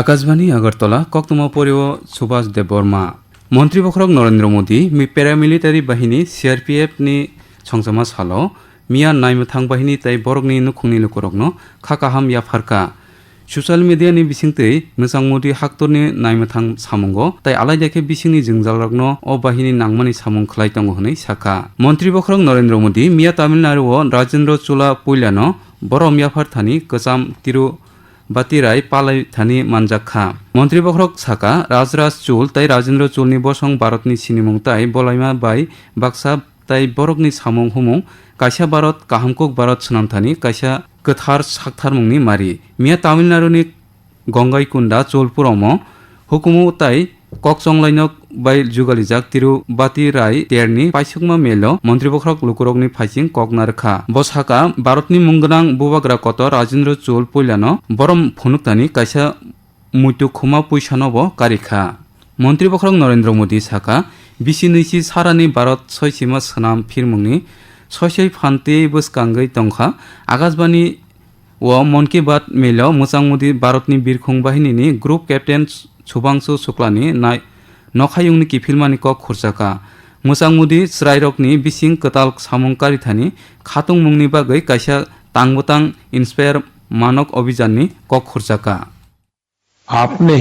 আকাশবাণী, আগরতলা কক্তমা পরিও সুভাষ দেব বর্মা মন্ত্রীবখরক নরেন্দ্র মোদী, মি প্যারামিলিটারি বাহিনী সিআরপিএফ ni সংসমা সালো মিয়া নাইমথাং বাহিনী তাই বরকনি নুখুংনি লুকরকনো খাকাহাম ya ফারকা সচিয়েল মিডিয়ানি বিসিংতৈ মোসাংমতি হাক্তরনি নাইমথাং সামঙ্গ তাই আলাইদাকে বিসিংনি জোংজালরকনো অ বাহিনী নাংমানি সামং খলাই তঙ্গ হनै সাকা মন্ত্রী বখরক নরেন্দ্র মোদী, মিয়া তামিলনাড়ু রাজেন্দ্র চোলা পৈলানো বড় মিয়াফার থানি কচাম তিরু বাতিরাই পালাই থানি মানজাখা। মন্ত্রী বখরক ছাকা, রাজরাজ চুল, তাই রাজেন্দ্র চুলনি বসং ভারতনি সিনিমং তাই বলাইমা বাই, বাক্সা, তাই বরকনি সামং হুমং, কাইসা ভারত, কাহামকক ভারত সনামথানি কাইসা কথার সাকথার মুংনি মারি। মিয়া তামিলনাড়ুনি গঙ্গাইকুণ্ডা চলপুরম হুকুমু, তাই ককচংলাইনক bai jugalijak tiru bati rai terni paisukma melo মন্ত্রী বখরক লুকুরগনি ফাইসিং কগনার খা বসাকা ভারতনি মুংগনাং বুবাগ্রা কত রাজেন্দ্র চোল পৈলানো বরম ফনুকতানি কাইসা মুইটু খুমা পয়সানব কারিখা। মন্ত্রী বখরক নরেন্দ্র মোদী সাকা বিসি নৈসি সারানি ভারত সয়সীমা সোনাম ফিরমুংনি সয়সই ফান্তে বসকাঙ্গৈ তংখা, আকাশবাণী ও মন কি বাত মেলাও মোজাং মোদী ভারতনি বিরখং বাহিনীনি গ্রুপ ক্যাপ্টেন শুভাংশু শুক্লানি নায় नखायुंनि किफिलमानि कक खुरसाका मोसांमुदि स्राइरकनि बिसिं कताल सामुंकारिथानि खातुं मुंनि बागै काइसा तांगबतां इंस्पायर मानक अभियाननि कक खुरसाका आपने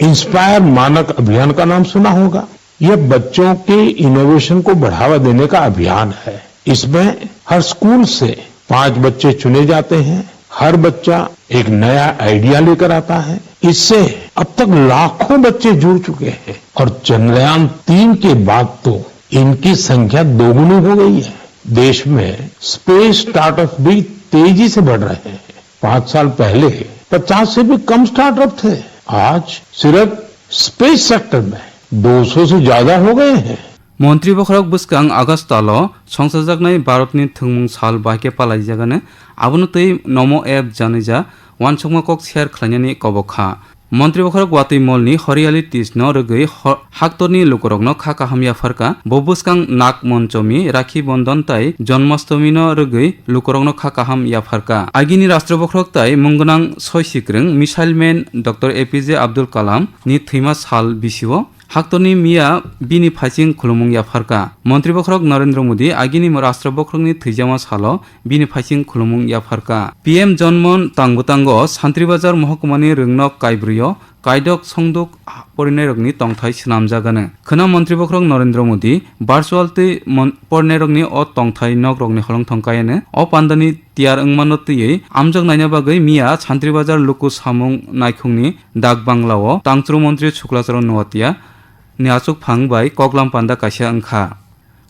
इंस्पायर मानक अभियान का नाम सुना होगा। यह बच्चों के इनोवेशन को बढ़ावा देने का अभियान है। इसमें हर स्कूल से पाँच बच्चे चुने जाते हैं। हर बच्चा एक नया आइडिया लेकर आता है। इससे अब तक लाखों बच्चे जुड़ चुके हैं और चंद्रयान तीन के बाद तो इनकी संख्या दोगुनी हो गई है देश में स्पेस स्टार्टअप भी तेजी से बढ़ रहे हैं पांच साल पहले पचास से भी कम स्टार्टअप थे आज सिर्फ स्पेस सेक्टर में 200 से ज्यादा हो गए हैं মন্ত্রী বখরক বুসকাং আগস্টাল সংসাজাকনাই ভারতনি থংমুং সাল বাইকে পালাই জাগানে আবনো তৈ নম এপ জানিজা ওয়ান সংমা কক শেয়ার খালাইনানি কবখা মন্ত্রী বখরক ওয়াতৈ মলনি হরিয়ালি তিসন রগৈ হাক্তরনি লোকরগ্ন খা কাহামিয়া ফারকা ববুসকাং নাক মঞ্চমি রাখি বন্ধন তাই, জন্মাষ্টমী রগৈ লোকরগ্ন খা কাহাম ইয়া ফারকা আগিনি রাষ্ট্র বখরক তাই মুঙ্গনাং ছয় সিক্রং missile man doctor APJ Abdul Kalam, নি থৈমা সাল বিসিও হাক্তনি মিয়া বিনি ফাইসিং খুলুমুংয়া ফারকা মন্ত্রী বখরক নরেন্দ্র মোদি আগিনি রাষ্ট্র বখরকনি থৈজামা সালো বিনি ফাইসিং খুলুমুংয়া ফারকা পিএম জন্মন তাংবতাঙ্গ সান্ত্রিবাজার মহকুমানি রংনক কাইব্রিয় কাইডক সংদুক পরিণয়রকনি টংথাই সিনামজাগানে খনা মন্ত্রী বখরক নরেন্দ্র মোদি ভার্চুয়ালতে পরিণয়রকনি অ টংথাই নক রকনি হলং থংকায়নে অ পান্দানি তিয়ার ওংমানো তৈয়ে আমজক নাইনা বাগৈ মিয়া সান্ত্রিবাজার লুকু সামুং নাইখুংনি ডাক বাংলাও তাংচুরু মন্ত্রী Shuklacharan Noatia ni achuk phang bai koklam panda kaisa angkha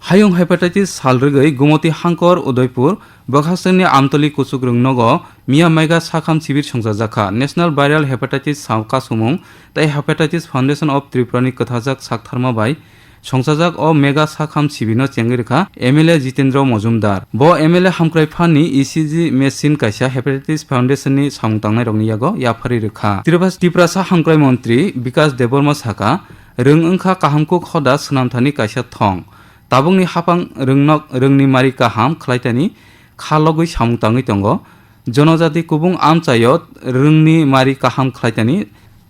hayung hepatitis salrgei gumoti hangkor udaipur bokhasen ni amtoli kusuk rung nogo miya maiga sakham sibir songjajakha national viral hepatitis samka sumung tai hepatitis foundation of tripura ni kathajak saktharma bai সংসাজাক ও মেগা সাখাম সিবিনো চেঙ্গিরখা MLA Jitendra Majumdar ব MLA হামক্রাইফানি ECG machine কাইসা hepatitis ফাউন্ডেশননি সামতাংনাই রংনিয়াগো ইয়াফারি রেখা তিরুভাস টিপ্রাসা হামক্রাই মন্ত্রী বিকাশ দেববর্মা সাকা rung ongkha kahamkuk hoda sunamthani kaisa thong tabungni hapang rungnok rungni mari kaham khlaitani khalogui samungtangui tongo জনজাতি কুবুং আমচায়ত রংনি মারি কাহাম খাইতানি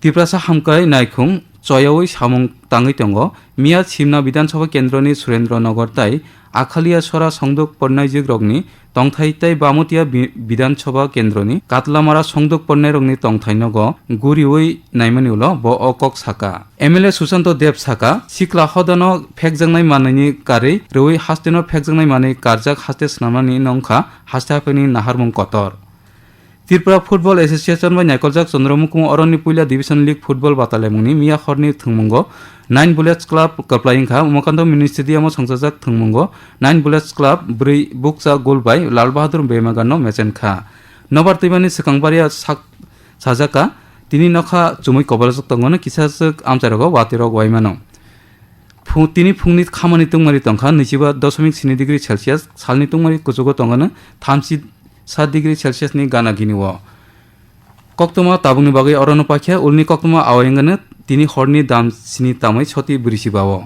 তিপ্রাসা হামকাই নাইখুং 저야의 사몽땅의 덩거 미야 침나 বিধানসভা কেন্দ্রনি সুরেন্দ্রনগর তাই আখালিয়াছড়া সংযোগ পর্ণাইজিক রগ্নি তংথাইতাই বামতিয়া বিধানসভা কেন্দ্রনি কাতলামারা সংযোগ পর্ণায় রগ্নি তংথাইনগ গুরিওই নাইমানি উল, ব অকক সাকা এমএলএ সুশান্ত দেব সাকা সিকলা হদন ফেকজাংনাই মাননি কারে রই হাস্তেন ফেকজাংনাই মানে কারজাক হাস্তে স্নামানি নংখা হাস্তাফেনি নাহারমং কতর ত্রিপুরা ফুটবল এসোসিয়েশন বা নাইকলজাক চন্দ্রমুকুম অরণি পুইলা ডিভিশন লিগ ফুটবল বাতালেমুনি মিয়া হরনি থুমঙ্গ নাইন বুলেটস ক্লাব কাপ্লাইংখা উমাকান্ত মিনি স্টেডিয়াম সংসাজাক থুমঙ্গ নাইন বুলেটস ক্লাব ব্রি বুকসা গোলবাই, লাল বাহাদুর বেমাগানো মেচেনখা নবার তৈবানি সেকাংবারিয়া সাজাকা তিনি নখা চুমুই কবলাজক তঙ্গন কিসাসক আমচারক ওয়াতিরক ওয়াইমানো তিনি ফুংনি খামানি তুংমারি তংখা নৈজিবা দশমিক স্নি ডিগ্রি সেলসিয়াস সালনি তুংমারি কুচুগো তঙ্গন থামসি सात डिग्री सेलसियासनि गाना गिनिव कक्तमा ताबुंनि बागै अरनो पाखिया उलनि कक्तमा आवायंगानो तिनि हरनि दाम स्नि तामै छति बुरिसिबावो